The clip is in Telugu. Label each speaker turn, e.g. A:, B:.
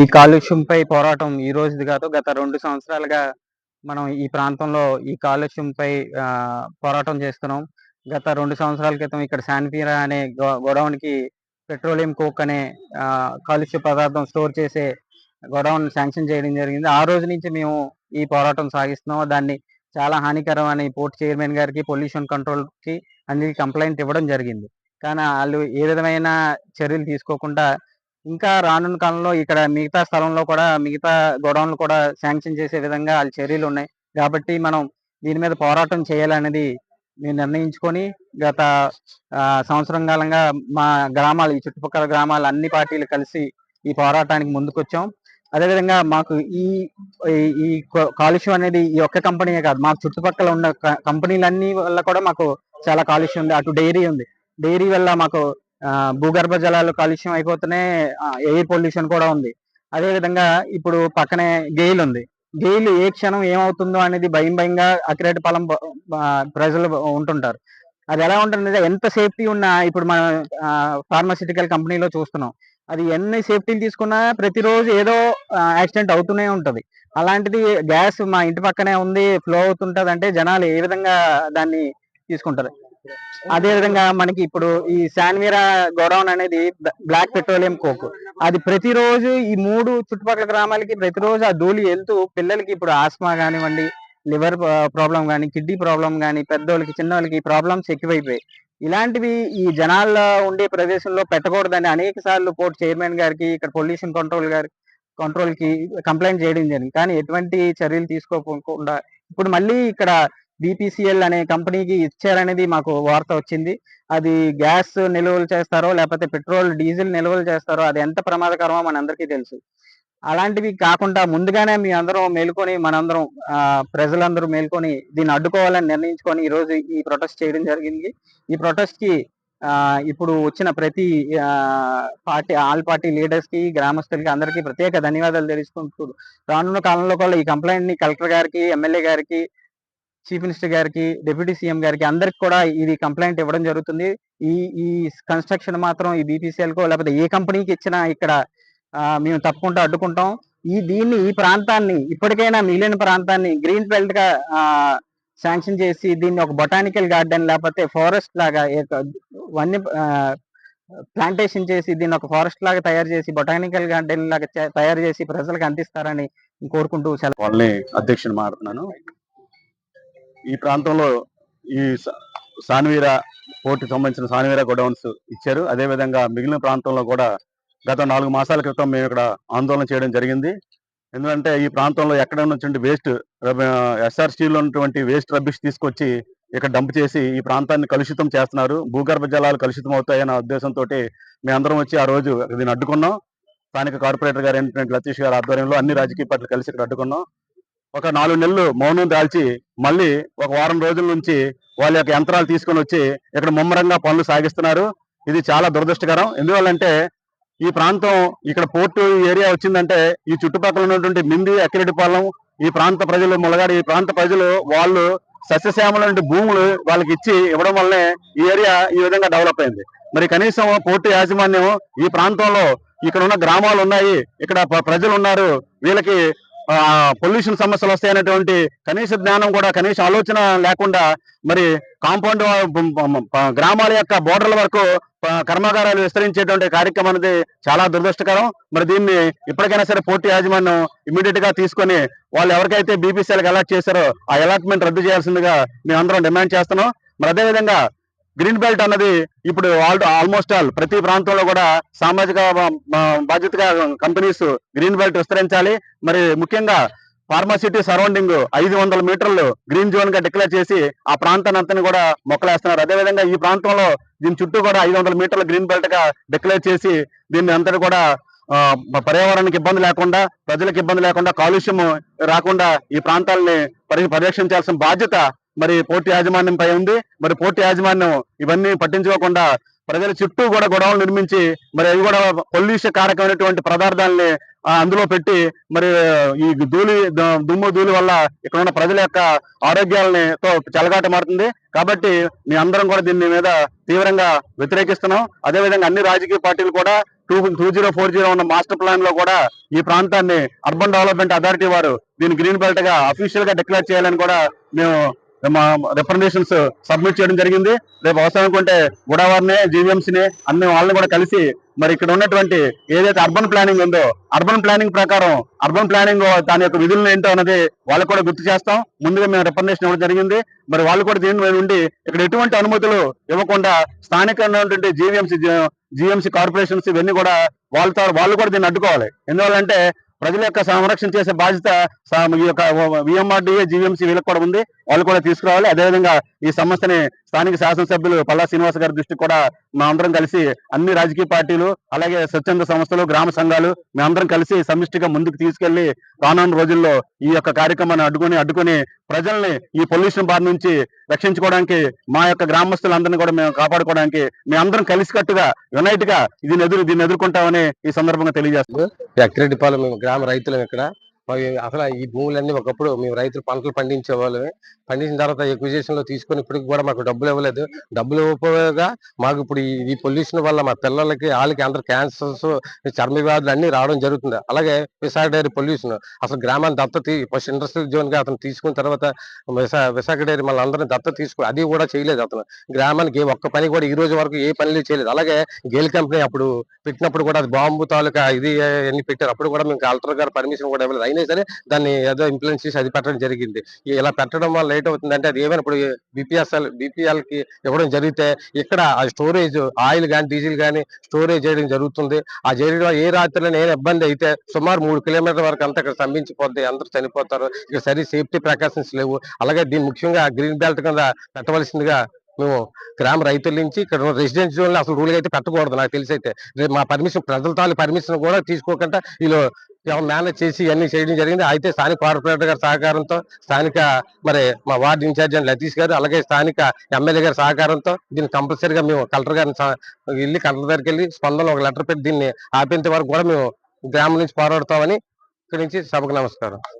A: ఈ కాలుష్యంపై పోరాటం ఈ రోజుది కాదు గత రెండు సంవత్సరాలుగా మనం ఈ ప్రాంతంలో ఈ కాలుష్యంపై పోరాటం చేస్తున్నాం. గత రెండు సంవత్సరాల క్రితం ఇక్కడ శాన్పీరా అనే గో- గోడౌన్కి పెట్రోలియం కోక్ అనే కాలుష్య పదార్థం స్టోర్ చేసే గోడౌన్ శాంక్షన్ చేయడం జరిగింది. ఆ రోజు నుంచి మేము ఈ పోరాటం సాగిస్తున్నాం దాన్ని చాలా హానికరం అని పోర్ట్ చైర్మన్ గారికి పొల్యూషన్ కంట్రోల్కి కంప్లైంట్ ఇవ్వడం జరిగింది. కానీ వాళ్ళు ఏ విధమైన చర్యలు తీసుకోకుండా ఇంకా రానున్న కాలంలో ఇక్కడ మిగతా స్థలంలో కూడా మిగతా గోడౌన్లు కూడా శాంక్షన్ చేసే విధంగా వాళ్ళ చర్యలు ఉన్నాయి. కాబట్టి మనం దీని మీద పోరాటం చేయాలనేది మేము నిర్ణయించుకొని గత సంవత్సరం కాలంగా మా గ్రామాలు ఈ చుట్టుపక్కల గ్రామాలు అన్ని పార్టీలు కలిసి ఈ పోరాటానికి ముందుకొచ్చాం. అదేవిధంగా మాకు ఈ ఈ- కాలుష్యం అనేది ఈ ఒక్క కంపెనీయే కాదు మాకు చుట్టుపక్కల ఉన్న క- కంపెనీలన్నీ వల్ల కూడా మాకు చాలా కాలుష్యం ఉంది. అటు డైరీ ఉంది. డైరీ వల్ల మాకు భూగర్భ జలాలు కాలుష్యం అయిపోతూనే ఎయిర్ పొల్యూషన్ కూడా ఉంది. అదే విధంగా ఇప్పుడు పక్కనే గెయిల్ ఉంది. గెయిల్ ఏ క్షణం ఏమవుతుందో అనేది భయం భయంగా అకిరేటి పాలెం ప్రజలు ఉంటుంటారు. అది ఎలా ఉంటుంది ఎంత సేఫ్టీ ఉన్నా ఇప్పుడు మన ఫార్మాసిటికల్ కంపెనీలో చూస్తున్నాం. అది ఎన్ని సేఫ్టీలు తీసుకున్నా ప్రతిరోజు ఏదో యాక్సిడెంట్ అవుతూనే ఉంటది. అలాంటిది గ్యాస్ మా ఇంటి పక్కనే ఉంది ఫ్లో అవుతుంటుంది అంటే జనాలు ఏ విధంగా దాన్ని తీసుకుంటారు? అదే విధంగా మనకి ఇప్పుడు ఈ శాన్వీరా గోడౌన్ అనేది బ్లాక్ పెట్రోలియం కోక్. అది ప్రతిరోజు ఈ మూడు చుట్టుపక్కల గ్రామాలకి ప్రతిరోజు ఆ ధూళి వెళ్తూ పిల్లలకి ఇప్పుడు ఆస్మా కానివ్వండి లివర్ ప్రాబ్లం కానీ కిడ్నీ ప్రాబ్లం కానీ పెద్దోళ్ళకి చిన్నోళ్ళకి వాళ్ళకి ప్రాబ్లమ్స్ ఎక్కువైపోయాయి. ఇలాంటివి ఈ జనాల్లో ఉండే ప్రదేశంలో పెట్టకూడదని అనేక సార్లు పోర్ట్ చైర్మన్ గారికి ఇక్కడ పొల్యూషన్ కంట్రోల్ గారి కంట్రోల్కి కంప్లైంట్ చేయడం జరిగింది. కానీ ఎటువంటి చర్యలు తీసుకోకుండా ఇప్పుడు మళ్ళీ ఇక్కడ బీపీసీఎల్ అనే కంపెనీకి ఇచ్చారనేది మాకు వార్త వచ్చింది. అది గ్యాస్ నిల్వలు చేస్తారో లేకపోతే పెట్రోల్ డీజిల్ నిల్వలు చేస్తారో అది ఎంత ప్రమాదకరమో మనందరికీ తెలుసు. అలాంటివి కాకుండా ముందుగానే మీ అందరం మేల్కొని మనందరం ప్రజలందరూ మేల్కొని దీన్ని అడ్డుకోవాలని నిర్ణయించుకొని ఈ రోజు ఈ ప్రొటెస్ట్ చేయడం జరిగింది. ఈ ప్రొటెస్ట్కి ఇప్పుడు వచ్చిన ప్రతి పార్టీ ఆల్ పార్టీ లీడర్స్కి గ్రామస్తులకి అందరికీ ప్రత్యేక ధన్యవాదాలు తెలుసుకుంటూ రానున్న కాలంలో కూడా ఈ కంప్లైంట్ని కలెక్టర్ గారికి ఎమ్మెల్యే గారికి చీఫ్ మినిస్టర్ గారికి డిప్యూటీ సీఎం గారికి అందరికి కూడా ఇది కంప్లైంట్ ఇవ్వడం జరుగుతుంది. ఈ ఈ కన్స్ట్రక్షన్ మాత్రం ఈ బీపీసీఎల్కో లేకపోతే ఏ కంపెనీకి ఇచ్చినా ఇక్కడ మేము తప్పకుండా అడ్డుకుంటాం. ఈ దీన్ని ఈ ప్రాంతాన్ని ఇప్పటికైనా మిగిలిన ప్రాంతాన్ని గ్రీన్ బెల్ట్గా శాంక్షన్ చేసి దీన్ని ఒక బొటానికల్ గార్డెన్ లేకపోతే ఫారెస్ట్ లాగా వన్య ప్లాంటేషన్ చేసి దీన్ని ఒక ఫారెస్ట్ లాగా తయారు చేసి బొటానికల్ గార్డెన్ లాగా తయారు చేసి ప్రజలకు అందిస్తారని కోరుకుంటూ చాలా
B: అధ్యక్షుడు అధ్యక్షుని ఈ ప్రాంతంలో ఈ సా- సాన్వీర పోర్టుకి సంబంధించిన సాన్వీర గొడౌన్స్ ఇచ్చారు. అదే విధంగా మిగిలిన ప్రాంతంలో కూడా గత నాలుగు మాసాల క్రితం మేము ఇక్కడ ఆందోళన చేయడం జరిగింది. ఎందుకంటే ఈ ప్రాంతంలో ఎక్కడ ఉన్నటువంటి వేస్ట్ ఎస్ఆర్సీలో ఉన్నటువంటి వేస్ట్ రబ్బిష్ తీసుకొచ్చి ఇక్కడ డంప్ చేసి ఈ ప్రాంతాన్ని కలుషితం చేస్తున్నారు. భూగర్భ జలాలు కలుషితం అవుతాయన్న ఉద్దేశంతో మేమందరం వచ్చి ఆ రోజు దీన్ని అడ్డుకున్నాం. స్థానిక కార్పొరేటర్ గారు ఏంటంటే లతీష్ గారి ఆధ్వర్యంలో అన్ని రాజకీయ పార్టీలు కలిసి ఇక్కడ అడ్డుకున్నాం. ఒక నాలుగు నెలలు మౌనం దాల్చి మళ్ళీ ఒక వారం రోజుల నుంచి వాళ్ళ యొక్క యంత్రాలు తీసుకొని వచ్చి ఇక్కడ ముమ్మరంగా పనులు సాగిస్తున్నారు. ఇది చాలా దురదృష్టకరం. ఎందువల్లంటే ఈ ప్రాంతం ఇక్కడ పోర్టు ఏరియా వచ్చిందంటే ఈ చుట్టుపక్కల ఉన్నటువంటి మింది అక్కిరెడ్డిపాలెం ఈ ప్రాంత ప్రజలు ములగాడు ఈ ప్రాంత ప్రజలు వాళ్ళు సస్యశ్యామల భూములు వాళ్ళకి ఇచ్చి ఇవ్వడం వల్లనే ఈ ఏరియా ఈ విధంగా డెవలప్ అయింది. మరి కనీసం పోర్టు యాజమాన్యం ఈ ప్రాంతంలో ఇక్కడ ఉన్న గ్రామాలు ఉన్నాయి. ఇక్కడ ప్రజలు ఉన్నారు. వీళ్ళకి పొల్యూషన్ సమస్యలు వస్తాయనేటువంటి కనీస జ్ఞానం కూడా కనీస ఆలోచన లేకుండా మరి కాంపౌండ్ గ్రామాల యొక్క బోర్డర్ల వరకు కర్మాగారాలు విస్తరించేటువంటి కార్యక్రమం అనేది చాలా దురదృష్టకరం. మరి దీన్ని ఇప్పటికైనా సరే పోటీ యాజమాన్యం ఇమీడియట్గా తీసుకొని వాళ్ళు ఎవరికైతే బీపీసీలకు అలాట్ చేశారో ఆ అలాట్మెంట్ రద్దు చేయాల్సిందిగా మేమందరం డిమాండ్ చేస్తున్నాం. మరి అదేవిధంగా గ్రీన్ బెల్ట్ అన్నది ఇప్పుడు ఆల్ ఆల్మోస్ట్ ఆల్ ప్రతి ప్రాంతంలో కూడా సామాజిక బాధ్యతగా కంపెనీస్ గ్రీన్ బెల్ట్ విస్తరించాలి. మరి ముఖ్యంగా ఫార్మాసిటీ సరౌండింగ్ ఐదు వందల మీటర్లు గ్రీన్ జోన్గా డిక్లేర్ చేసి ఆ ప్రాంతాన్ని అంతా కూడా మొక్కలేస్తున్నారు. అదేవిధంగా ఈ ప్రాంతంలో దీని చుట్టూ కూడా ఐదు వందల మీటర్లు గ్రీన్ బెల్ట్గా డిక్లేర్ చేసి దీన్ని అంతటి కూడా పర్యావరణానికి ఇబ్బంది లేకుండా ప్రజలకు ఇబ్బంది లేకుండా కాలుష్యం రాకుండా ఈ ప్రాంతాలని పరి పరిరక్షించాల్సిన బాధ్యత మరి పోర్టు యాజమాన్యంపై ఉంది. మరి పోర్టు యాజమాన్యం ఇవన్నీ పట్టించుకోకుండా ప్రజల చుట్టూ కూడా గొడవలు నిర్మించి మరి అవి కూడా పొల్యూషన్ కారకమైనటువంటి పదార్థాలని అందులో పెట్టి మరి ఈ ధూళి ద- దుమ్ము ధూళి వల్ల ఇక్కడ ఉన్న ప్రజల యొక్క ఆరోగ్యాలని తో చెలగాట మారుతుంది. కాబట్టి మీ అందరం కూడా దీని మీద తీవ్రంగా వ్యతిరేకిస్తున్నాం. అదేవిధంగా అన్ని రాజకీయ పార్టీలు కూడా two two zero four zero ఉన్న మాస్టర్ ప్లాన్లో కూడా ఈ ప్రాంతాన్ని అర్బన్ డెవలప్మెంట్ అథారిటీ వారు దీన్ని గ్రీన్ బెల్ట్గా అఫీషియల్గా డిక్లేర్ చేయాలని కూడా మేము రిప్రజెంటేషన్స్ సబ్మిట్ చేయడం జరిగింది. రేపు అవసరం అనుకుంటే గుడవారిని జీవీఎంసీని అన్ని వాళ్ళని కూడా కలిసి మరి ఇక్కడ ఉన్నటువంటి ఏదైతే అర్బన్ ప్లానింగ్ ఉందో అర్బన్ ప్లానింగ్ ప్రకారం అర్బన్ ప్లానింగ్ దాని యొక్క విధులు ఏంటో అనేది వాళ్ళకు కూడా గుర్తు చేస్తాం. ముందుగా మేము రిప్రజెంటేషన్ ఇవ్వడం జరిగింది. మరి వాళ్ళు కూడా దీని ఉండి ఇక్కడ ఎటువంటి అనుమతులు ఇవ్వకుండా స్థానికంగా ఉన్నటువంటి జీవీఎంసీ జీఎంసీ కార్పొరేషన్స్ ఇవన్నీ కూడా వాళ్ళతో వాళ్ళు కూడా దీన్ని అడ్డుకోవాలి. ఎందువల్లంటే ప్రజల యొక్క సంరక్షణ చేసే బాధ్యత స- ఈ యొక్క విఎంఆర్డీఏ జీవీఎంసీ వీళ్ళకి కూడా ఉంది. వాళ్ళు కూడా తీసుకురావాలి. అదేవిధంగా ఈ సమస్యని స్థానిక శాసనసభ్యులు పల్లా శ్రీనివాస్ గారి దృష్టికి కూడా మా అందరం కలిసి అన్ని రాజకీయ పార్టీలు అలాగే స్వచ్ఛంద సంస్థలు గ్రామ సంఘాలు మేమందరం కలిసి సమిష్టిగా ముందుకు తీసుకెళ్ళి రానున్న రోజుల్లో ఈ యొక్క కార్యక్రమాన్ని అడ్డుకొని అడ్డుకొని ప్రజల్ని ఈ పొల్యూషన్ బారి నుంచి రక్షించుకోవడానికి మా యొక్క గ్రామస్తులందరినీ కూడా మేము కాపాడుకోవడానికి మేమందరం కలిసికట్టుగా యునైట్గా దీన్ని ఎదురు దీన్ని ఎదుర్కొంటామని ఈ సందర్భంగా తెలియజేస్తున్నాం.
C: అక్కిరెడ్డిపాలెం గ్రామ రైతులం ఇక్కడ. అసలు ఈ భూములన్నీ ఒకప్పుడు మేము రైతులు పంటలు పండించే వాళ్ళమే. పండించిన తర్వాత ఎక్విజేషన్లో తీసుకుని ఇప్పటికి కూడా మాకు డబ్బులు ఇవ్వలేదు. డబ్బులు ఇవ్వకపోగా మాకు ఇప్పుడు ఈ- పొల్యూషన్ వల్ల మా పిల్లలకి వాళ్ళకి అందరు క్యాన్సర్స్ చర్మ వ్యాధులు అన్ని రావడం జరుగుతుంది. అలాగే విశాఖ డైరీ పొల్యూషన్ అసలు గ్రామాన్ని దత్త ఫస్ట్ ఇండస్ట్రియల్ జోన్గా అతను తీసుకున్న తర్వాత విశాఖ డైరీ మళ్ళీ అందరిని దత్త తీసుకుని అది కూడా చేయలేదు అతను. గ్రామానికి ఒక్క పని కూడా ఈ రోజు వరకు ఏ పనులు చేయలేదు. అలాగే గేల్ కంపెనీ అప్పుడు పెట్టినప్పుడు కూడా అది బాంబు తాలూకా ఇది అన్ని పెట్టారు. అప్పుడు కూడా మేము కలెక్టర్ గారు పర్మిషన్ కూడా ఇవ్వలేదు. అయినా సరే దాన్ని ఏదో ఇంప్లిమెంట్ చేసి అది పెట్టడం జరిగింది. ఇలా పెట్టడం వల్ల లేట్ అవుతుంది అంటే అది ఏమైనా ఇప్పుడు బిపిఎస్ఎల్ బీపీఎల్కి కి ఇవ్వడం జరిగితే ఇక్కడ ఆ స్టోరేజ్ ఆయిల్ కానీ డీజిల్ కానీ స్టోరేజ్ చేయడం జరుగుతుంది. ఆ చేయడం ఏ రాత్రిలో నేను ఇబ్బంది అయితే సుమారు మూడు కిలోమీటర్ల వరకు అంతా ఇక్కడ స్తంభించిపోద్ది అందరూ చనిపోతారు. ఇక్కడ సరి సేఫ్టీ ప్రికాషన్స్ లేవు. అలాగే దీన్ని ముఖ్యంగా గ్రీన్ బెల్ట్ కింద పెట్టవలసిందిగా మేము గ్రామ రైతుల నుంచి ఇక్కడ రెసిడెన్స్ జోన్ అసలు రూల్ అయితే పెట్టకూడదు నాకు తెలిసి అయితే. మా పర్మిషన్ ప్రజల తాలూ పర్మిషన్ కూడా తీసుకోకుండా వీళ్ళు మేనేజ్ చేసి ఇవన్నీ చేయడం జరిగింది. అయితే స్థానిక కార్పొరేటర్ గారి సహకారంతో స్థానిక మరి మా వార్డు ఇన్ఛార్జ్ అని లతీష్ గారు అలాగే స్థానిక ఎమ్మెల్యే గారి సహకారంతో దీన్ని కంపల్సరీగా మేము కలెక్టర్ గారిని వెళ్ళి కలెక్టర్ దగ్గరికి వెళ్ళి స్పందనలో ఒక లెటర్ పెట్టి దీన్ని ఆపేంత వరకు కూడా మేము గ్రామం నుంచి పోరాడతామని ఇక్కడి నుంచి సభకు నమస్కారం.